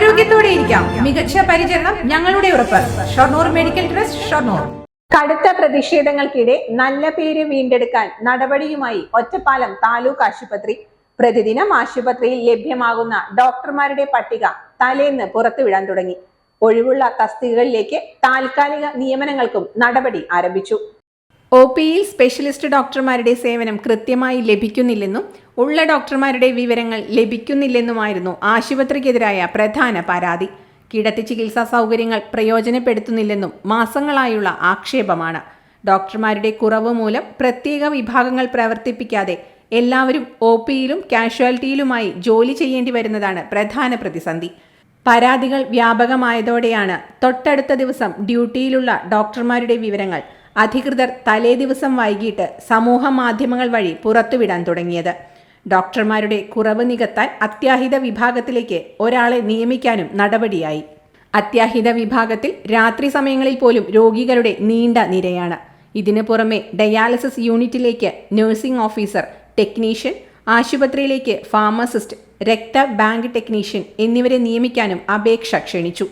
ആരോഗ്യത്തോടെ ഇരിക്കാം. മികച്ച പരിചരണം ഞങ്ങളുടെ ഉറപ്പ്. Shoranur medical trust Shoranur. കടുത്ത പ്രതിഷേധങ്ങൾക്കിടെ നല്ല പേര് വീണ്ടെടുക്കാൻ നടപടിയുമായി ഒറ്റപ്പാലം താലൂക്ക് ആശുപത്രി. പ്രതിദിനം ആശുപത്രിയിൽ ലഭ്യമാകുന്ന ഡോക്ടർമാരുടെ പട്ടിക തലേന്ന് പുറത്തുവിടാൻ തുടങ്ങി. ഒഴിവുള്ള തസ്തികകളിലേക്ക് താൽക്കാലിക നിയമനങ്ങൾക്കും നടപടി ആരംഭിച്ചു. ഒ പിയിൽ സ്പെഷ്യലിസ്റ്റ് ഡോക്ടർമാരുടെ സേവനം കൃത്യമായി ലഭിക്കുന്നില്ലെന്നും ഉള്ള ഡോക്ടർമാരുടെ വിവരങ്ങൾ ലഭിക്കുന്നില്ലെന്നുമായിരുന്നു ആശുപത്രിക്കെതിരായ പ്രധാന പരാതി. കിടത്തി ചികിത്സാ സൗകര്യങ്ങൾ പ്രയോജനപ്പെടുത്തുന്നില്ലെന്നും മാസങ്ങളായുള്ള ആക്ഷേപമാണ്. ഡോക്ടർമാരുടെ കുറവ് മൂലം പ്രത്യേക വിഭാഗങ്ങൾ പ്രവർത്തിപ്പിക്കാതെ എല്ലാവരും ഒ പിയിലും കാഷ്വാലിറ്റിയിലുമായി ജോലി ചെയ്യേണ്ടി വരുന്നതാണ് പ്രധാന പ്രതിസന്ധി. പരാതികൾ വ്യാപകമായതോടെയാണ് തൊട്ടടുത്ത ദിവസം ഡ്യൂട്ടിയിലുള്ള ഡോക്ടർമാരുടെ വിവരങ്ങൾ അധികൃതർ തലേദിവസം വൈകിട്ട് സമൂഹ മാധ്യമങ്ങൾ വഴി പുറത്തുവിടാൻ തുടങ്ങിയത്. ഡോക്ടർമാരുടെ കുറവ് നികത്താൻ അത്യാഹിത വിഭാഗത്തിലേക്ക് ഒരാളെ നിയമിക്കാനും നടപടിയായി. അത്യാഹിത വിഭാഗത്തിൽ രാത്രി സമയങ്ങളിൽ പോലും രോഗികളുടെ നീണ്ട നിരയാണ്. ഇതിനു പുറമെ ഡയാലിസിസ് യൂണിറ്റിലേക്ക് നഴ്സിംഗ് ഓഫീസർ ടെക്നീഷ്യൻ ആശുപത്രിയിലേക്ക് ഫാർമസിസ്റ്റ് രക്ത ബാങ്ക് ടെക്നീഷ്യൻ എന്നിവരെ നിയമിക്കാനും അപേക്ഷ ക്ഷണിച്ചു.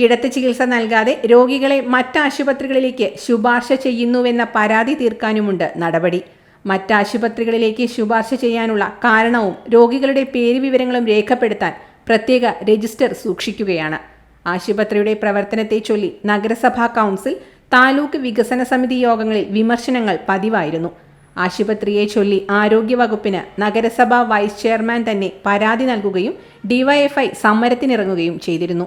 കിടത്തി ചികിത്സ നൽകാതെ രോഗികളെ മറ്റാശുപത്രികളിലേക്ക് ശുപാർശ ചെയ്യുന്നുവെന്ന പരാതി തീർക്കാനുമുണ്ട് നടപടി. മറ്റാശുപത്രികളിലേക്ക് ശുപാർശ ചെയ്യാനുള്ള കാരണവും രോഗികളുടെ പേര് വിവരങ്ങളും രേഖപ്പെടുത്താൻ പ്രത്യേക രജിസ്റ്റർ സൂക്ഷിക്കുകയാണ്. ആശുപത്രിയുടെ പ്രവർത്തനത്തെ ചൊല്ലി നഗരസഭാ കൗൺസിൽ താലൂക്ക് വികസന സമിതി യോഗങ്ങളിൽ വിമർശനങ്ങൾ പതിവായിരുന്നു. ആശുപത്രിയെ ചൊല്ലി ആരോഗ്യവകുപ്പിന് നഗരസഭാ വൈസ് ചെയർമാൻ തന്നെ പരാതി നൽകുകയും ഡിവൈഎഫ്ഐ സമരത്തിനിറങ്ങുകയും ചെയ്തിരുന്നു.